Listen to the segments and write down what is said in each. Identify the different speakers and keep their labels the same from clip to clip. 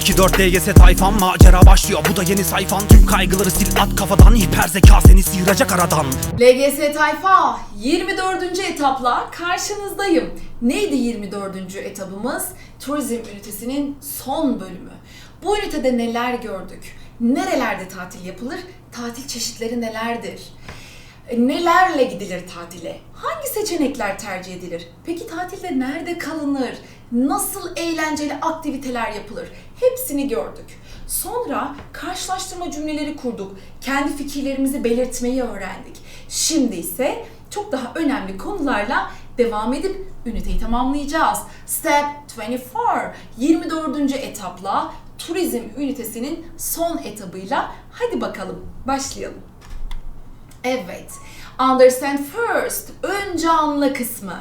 Speaker 1: 2 4 DGS tayfan macera başlıyor bu da yeni sayfan Tüm kaygıları sil at kafadan hiper zeka seni sıyıracak aradan
Speaker 2: LGS Tayfa 24. etapla karşınızdayım. Neydi 24. etabımız? Turizm ünitesinin son bölümü. Bu ünitede neler gördük? Nerelerde tatil yapılır? Tatil çeşitleri nelerdir? Nelerle gidilir tatile? Hangi seçenekler tercih edilir? Peki tatilde nerede kalınır? Nasıl eğlenceli aktiviteler yapılır? Hepsini gördük. Sonra karşılaştırma cümleleri kurduk. Kendi fikirlerimizi belirtmeyi öğrendik. Şimdi ise çok daha önemli konularla devam edip üniteyi tamamlayacağız. Step 24, 24. etapla turizm ünitesinin son etabıyla hadi bakalım başlayalım. Evet. Understand first. Önce anla kısmı.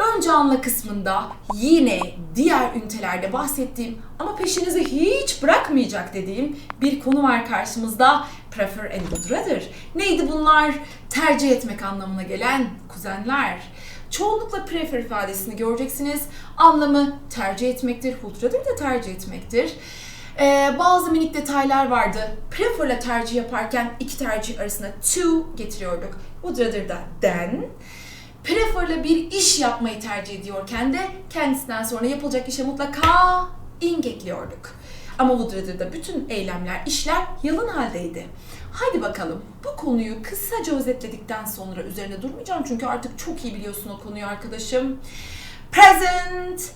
Speaker 2: Önce anla kısmında yine diğer ünitelerde bahsettiğim ama peşinizi hiç bırakmayacak dediğim bir konu var karşımızda. Prefer and would rather. Neydi bunlar? Tercih etmek anlamına gelen kuzenler. Çoğunlukla prefer ifadesini göreceksiniz. Anlamı tercih etmektir. Would rather da tercih etmektir. Ee, bazı minik detaylar vardı. Prefer'la tercih yaparken iki tercih arasında to getiriyorduk. Would rather da than. Prefer'la bir iş yapmayı tercih ediyorken de kendisinden sonra yapılacak işe mutlaka ing ekliyorduk. Ama would rather'da bütün eylemler, işler yalın haldeydi. Hadi bakalım bu konuyu kısaca özetledikten sonra üzerine durmayacağım çünkü artık çok iyi biliyorsun o konuyu arkadaşım. Present,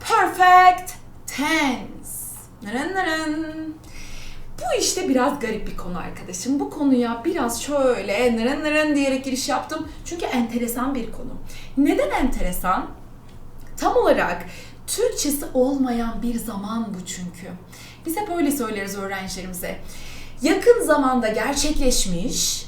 Speaker 2: perfect, tense. Nırın nırın. Bu işte biraz garip bir konu arkadaşım. Bu konuya biraz şöyle nırın nırın diyerek giriş yaptım. Çünkü enteresan bir konu. Neden enteresan? Tam olarak Türkçesi olmayan bir zaman bu çünkü. Biz hep öyle söyleriz öğrencilerimize. Yakın zamanda gerçekleşmiş,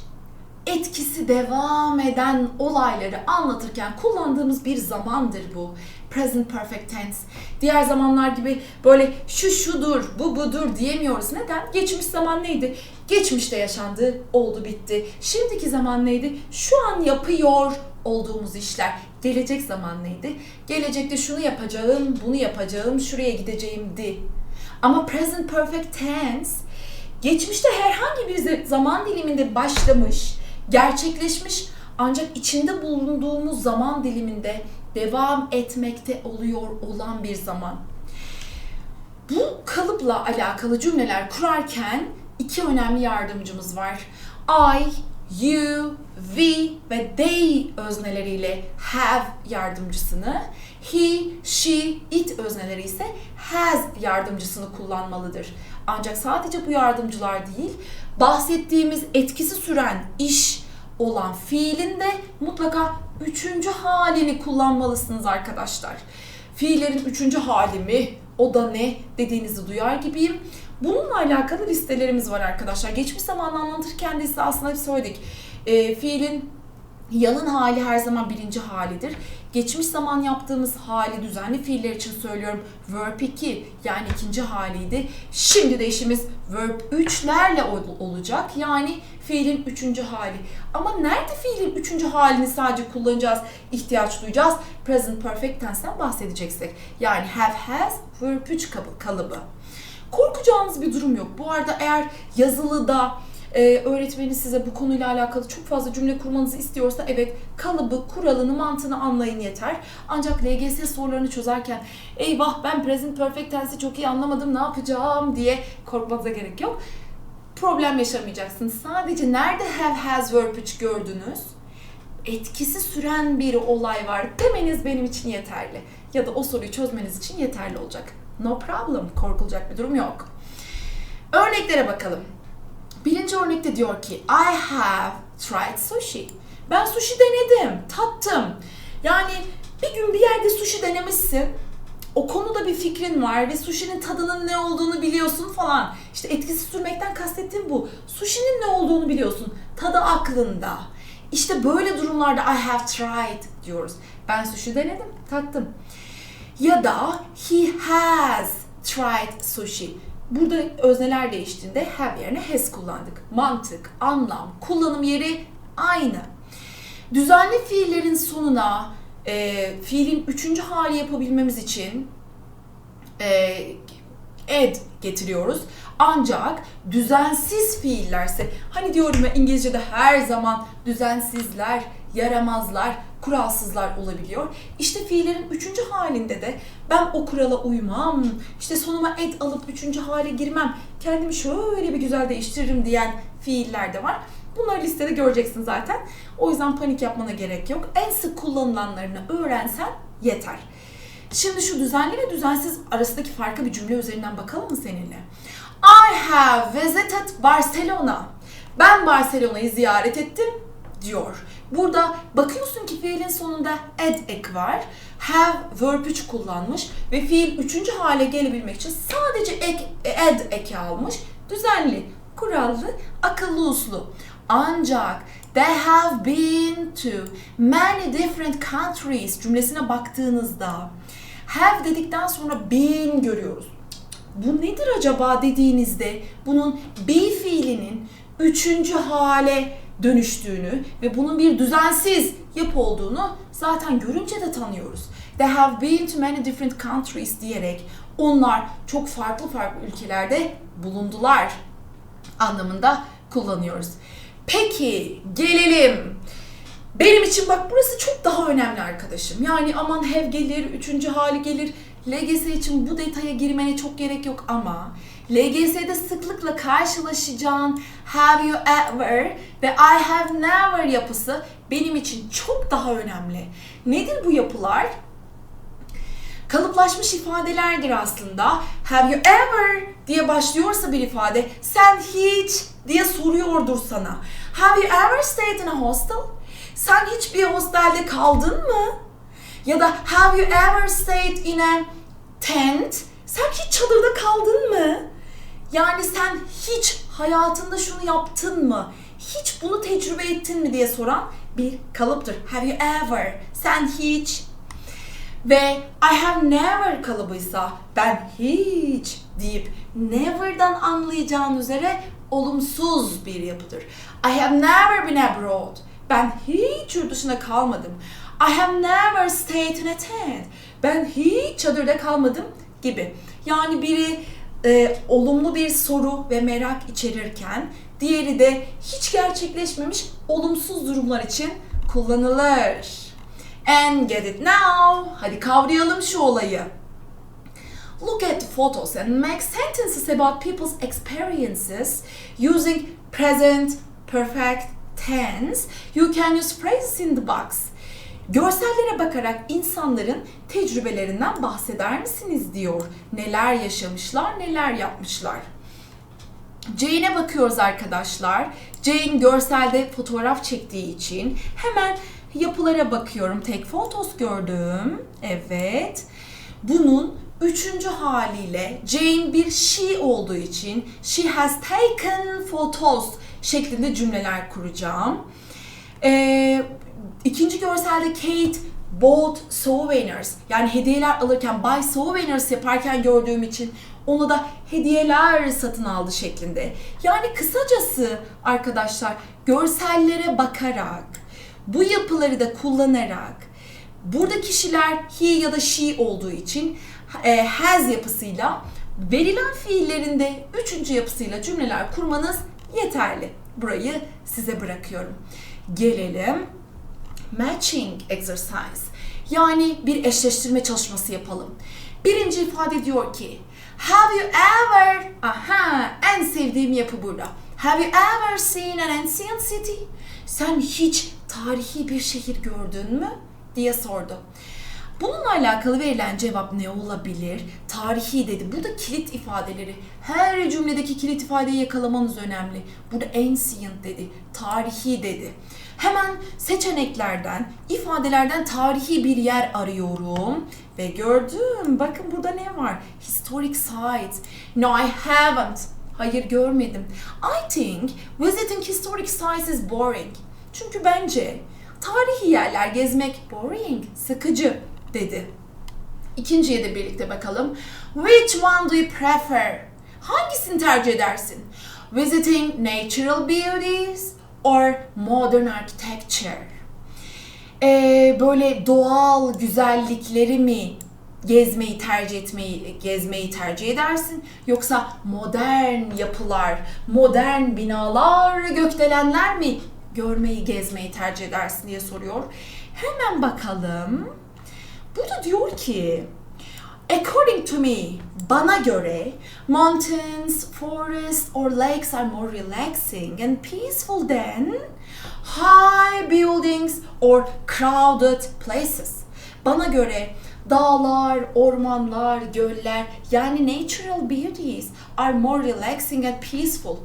Speaker 2: etkisi devam eden olayları anlatırken kullandığımız bir zamandır bu. Present perfect tense. Diğer zamanlar gibi böyle şu şudur, bu budur diyemiyoruz. Neden? Geçmiş zaman neydi? Geçmişte yaşandı, oldu bitti. Şimdiki zaman neydi? Şu an yapıyor olduğumuz işler. Gelecek zaman neydi? Gelecekte şunu yapacağım, bunu yapacağım, şuraya gideceğimdi. Ama present perfect tense geçmişte herhangi bir zaman diliminde başlamış, gerçekleşmiş ancak içinde bulunduğumuz zaman diliminde devam etmekte oluyor olan bir zaman. Bu kalıpla alakalı cümleler kurarken iki önemli yardımcımız var. I, you, we ve they özneleriyle have yardımcısını, he, she, it özneleri ise has yardımcısını kullanmalıdır. Ancak sadece bu yardımcılar değil, bahsettiğimiz etkisi süren iş olan fiilin de mutlaka üçüncü halini kullanmalısınız arkadaşlar. Fiillerin üçüncü hali mi, o da ne dediğinizi duyar gibiyim. Bununla alakalı listelerimiz var arkadaşlar. Geçmiş zamanı anlatırken de size aslında hep söyledik. E, fiilin yalın hali her zaman birinci halidir. Geçmiş zaman yaptığımız hali düzenli fiiller için söylüyorum. Verb 2 yani ikinci haliydi. Şimdi de işimiz verb 3'lerle ol- olacak. Yani fiilin üçüncü hali. Ama nerede fiilin üçüncü halini sadece kullanacağız, ihtiyaç duyacağız? Present perfect tense'den bahsedeceksek. Yani have, has, verb 3 kabı- kalıbı. Korkacağınız bir durum yok. Bu arada eğer yazılıda e, öğretmeniniz size bu konuyla alakalı çok fazla cümle kurmanızı istiyorsa evet kalıbı, kuralını, mantığını anlayın yeter. Ancak LGS sorularını çözerken eyvah ben present perfect tense'i çok iyi anlamadım ne yapacağım diye korkmanıza gerek yok. Problem yaşamayacaksınız. Sadece nerede have, has, verb 3 gördünüz? etkisi süren bir olay var demeniz benim için yeterli. Ya da o soruyu çözmeniz için yeterli olacak. No problem. Korkulacak bir durum yok. Örneklere bakalım. Birinci örnekte diyor ki I have tried sushi. Ben sushi denedim, tattım. Yani bir gün bir yerde sushi denemişsin. O konuda bir fikrin var ve sushi'nin tadının ne olduğunu biliyorsun falan. İşte etkisi sürmekten kastettiğim bu. Sushi'nin ne olduğunu biliyorsun. Tadı aklında. İşte böyle durumlarda I have tried diyoruz. Ben sushi denedim, tattım. Ya da he has tried sushi. Burada özneler değiştiğinde have yerine has kullandık. Mantık, anlam, kullanım yeri aynı. Düzenli fiillerin sonuna e, fiilin üçüncü hali yapabilmemiz için e, ed getiriyoruz. Ancak düzensiz fiillerse hani diyorum ya İngilizce'de her zaman düzensizler, yaramazlar, kuralsızlar olabiliyor. İşte fiillerin üçüncü halinde de ben o kurala uymam, işte sonuma ed alıp üçüncü hale girmem, kendimi şöyle bir güzel değiştiririm diyen fiiller de var. Bunları listede göreceksin zaten. O yüzden panik yapmana gerek yok. En sık kullanılanlarını öğrensen yeter. Şimdi şu düzenli ve düzensiz arasındaki farka bir cümle üzerinden bakalım mı seninle? I have visited Barcelona. Ben Barcelona'yı ziyaret ettim diyor. Burada bakıyorsun ki fiilin sonunda ed ek var. Have verb 3 kullanmış ve fiil üçüncü hale gelebilmek için sadece ek, ed eki almış. Düzenli, kurallı, akıllı uslu. Ancak they have been to many different countries cümlesine baktığınızda have dedikten sonra been görüyoruz. Bu nedir acaba dediğinizde bunun be fiilinin üçüncü hale dönüştüğünü ve bunun bir düzensiz yapı olduğunu zaten görünce de tanıyoruz. They have been to many different countries diyerek onlar çok farklı farklı ülkelerde bulundular anlamında kullanıyoruz. Peki gelelim. Benim için bak burası çok daha önemli arkadaşım. Yani aman have gelir, üçüncü hali gelir. LGS için bu detaya girmene çok gerek yok ama LGS'de sıklıkla karşılaşacağın have you ever ve I have never yapısı benim için çok daha önemli. Nedir bu yapılar? kalıplaşmış ifadelerdir aslında. Have you ever diye başlıyorsa bir ifade sen hiç diye soruyordur sana. Have you ever stayed in a hostel? Sen hiç bir hostelde kaldın mı? Ya da have you ever stayed in a tent? Sen hiç çadırda kaldın mı? Yani sen hiç hayatında şunu yaptın mı? Hiç bunu tecrübe ettin mi diye soran bir kalıptır. Have you ever? Sen hiç ve I have never kalıbıysa ben hiç deyip never'dan anlayacağın üzere olumsuz bir yapıdır. I have never been abroad. Ben hiç yurt dışında kalmadım. I have never stayed in a tent. Ben hiç çadırda kalmadım gibi. Yani biri e, olumlu bir soru ve merak içerirken diğeri de hiç gerçekleşmemiş olumsuz durumlar için kullanılır. And get it now. Hadi kavrayalım şu olayı. Look at photos and make sentences about people's experiences using present perfect tense. You can use phrases in the box. Görsellere bakarak insanların tecrübelerinden bahseder misiniz diyor. Neler yaşamışlar, neler yapmışlar. Jane'e bakıyoruz arkadaşlar. Jane görselde fotoğraf çektiği için hemen yapılara bakıyorum. Tek fotos gördüm. Evet. Bunun üçüncü haliyle Jane bir she olduğu için she has taken photos şeklinde cümleler kuracağım. Ee, ikinci görselde Kate bought souvenirs yani hediyeler alırken buy souvenirs yaparken gördüğüm için onu da hediyeler satın aldı şeklinde. Yani kısacası arkadaşlar görsellere bakarak bu yapıları da kullanarak burada kişiler he ya da she olduğu için e, has yapısıyla verilen fiillerinde üçüncü yapısıyla cümleler kurmanız yeterli. Burayı size bırakıyorum. Gelelim matching exercise. Yani bir eşleştirme çalışması yapalım. Birinci ifade diyor ki Have you ever aha en sevdiğim yapı burada. Have you ever seen an ancient city? Sen hiç tarihi bir şehir gördün mü? diye sordu. Bununla alakalı verilen cevap ne olabilir? Tarihi dedi. Burada kilit ifadeleri. Her cümledeki kilit ifadeyi yakalamanız önemli. Burada ancient dedi. Tarihi dedi. Hemen seçeneklerden, ifadelerden tarihi bir yer arıyorum. Ve gördüm. Bakın burada ne var? Historic sites. No, I haven't. Hayır görmedim. I think visiting historic sites is boring. Çünkü bence tarihi yerler gezmek boring, sıkıcı dedi. İkinciye de birlikte bakalım. Which one do you prefer? Hangisini tercih edersin? Visiting natural beauties or modern architecture? Ee, böyle doğal güzellikleri mi gezmeyi tercih etmeyi gezmeyi tercih edersin yoksa modern yapılar, modern binalar, gökdelenler mi görmeyi, gezmeyi tercih edersin diye soruyor. Hemen bakalım. Burada diyor ki According to me, bana göre mountains, forests or lakes are more relaxing and peaceful than high buildings or crowded places. Bana göre dağlar, ormanlar, göller yani natural beauties are more relaxing and peaceful.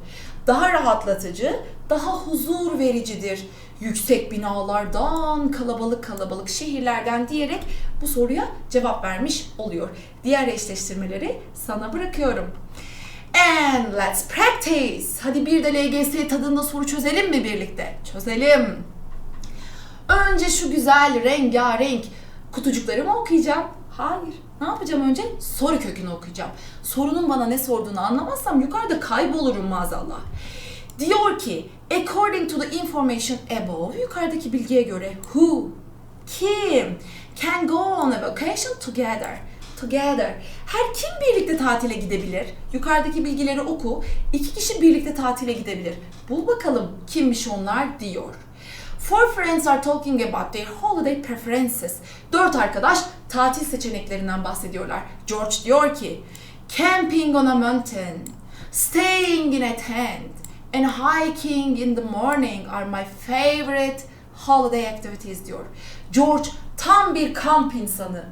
Speaker 2: Daha rahatlatıcı, daha huzur vericidir. Yüksek binalardan, kalabalık kalabalık şehirlerden diyerek bu soruya cevap vermiş oluyor. Diğer eşleştirmeleri sana bırakıyorum. And let's practice. Hadi bir de LGS tadında soru çözelim mi birlikte? Çözelim. Önce şu güzel rengarenk kutucukları mı okuyacağım? Hayır. Ne yapacağım önce? Soru kökünü okuyacağım. Sorunun bana ne sorduğunu anlamazsam yukarıda kaybolurum maazallah. Diyor ki, according to the information above, yukarıdaki bilgiye göre who, kim, can go on a vacation together. Together. Her kim birlikte tatile gidebilir? Yukarıdaki bilgileri oku. İki kişi birlikte tatile gidebilir. Bul bakalım kimmiş onlar diyor. Four friends are talking about their holiday preferences. Dört arkadaş tatil seçeneklerinden bahsediyorlar. George diyor ki, camping on a mountain, staying in a tent, and hiking in the morning are my favorite holiday activities diyor. George tam bir kamp insanı.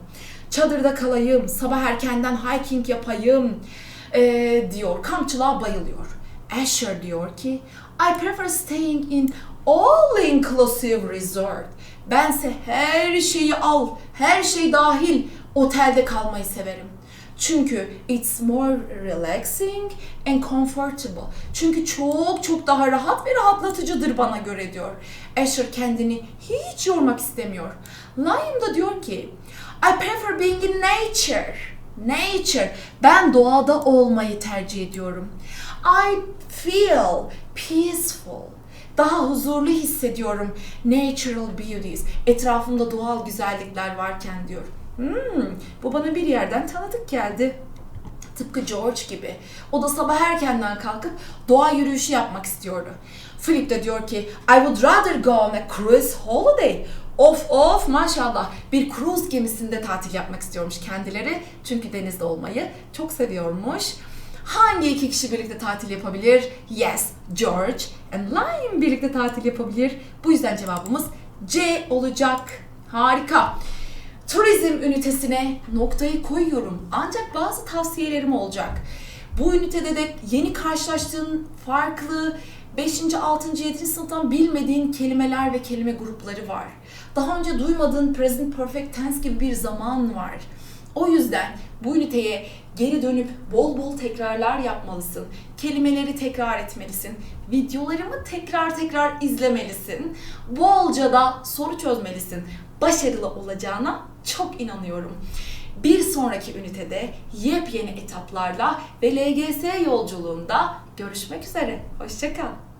Speaker 2: Çadırda kalayım, sabah erkenden hiking yapayım eee, diyor. Kampçılığa bayılıyor. Asher diyor ki, I prefer staying in all inclusive resort. Bense her şeyi al, her şey dahil otelde kalmayı severim. Çünkü it's more relaxing and comfortable. Çünkü çok çok daha rahat ve rahatlatıcıdır bana göre diyor. Asher kendini hiç yormak istemiyor. Liam da diyor ki I prefer being in nature. Nature. Ben doğada olmayı tercih ediyorum. I feel peaceful. Daha huzurlu hissediyorum. Natural beauties. Etrafımda doğal güzellikler varken diyor. Hmm, bu bana bir yerden tanıdık geldi. Tıpkı George gibi. O da sabah erkenden kalkıp doğa yürüyüşü yapmak istiyordu. Philip de diyor ki I would rather go on a cruise holiday. Of of maşallah bir cruise gemisinde tatil yapmak istiyormuş kendileri. Çünkü denizde olmayı çok seviyormuş. Hangi iki kişi birlikte tatil yapabilir? Yes, George and Liam birlikte tatil yapabilir. Bu yüzden cevabımız C olacak. Harika. Turizm ünitesine noktayı koyuyorum. Ancak bazı tavsiyelerim olacak. Bu ünitede de yeni karşılaştığın farklı 5. 6. 7. sınıftan bilmediğin kelimeler ve kelime grupları var. Daha önce duymadığın present perfect tense gibi bir zaman var. O yüzden bu üniteye geri dönüp bol bol tekrarlar yapmalısın. Kelimeleri tekrar etmelisin. Videolarımı tekrar tekrar izlemelisin. Bolca da soru çözmelisin. Başarılı olacağına çok inanıyorum. Bir sonraki ünitede yepyeni etaplarla ve LGS yolculuğunda görüşmek üzere. Hoşçakal.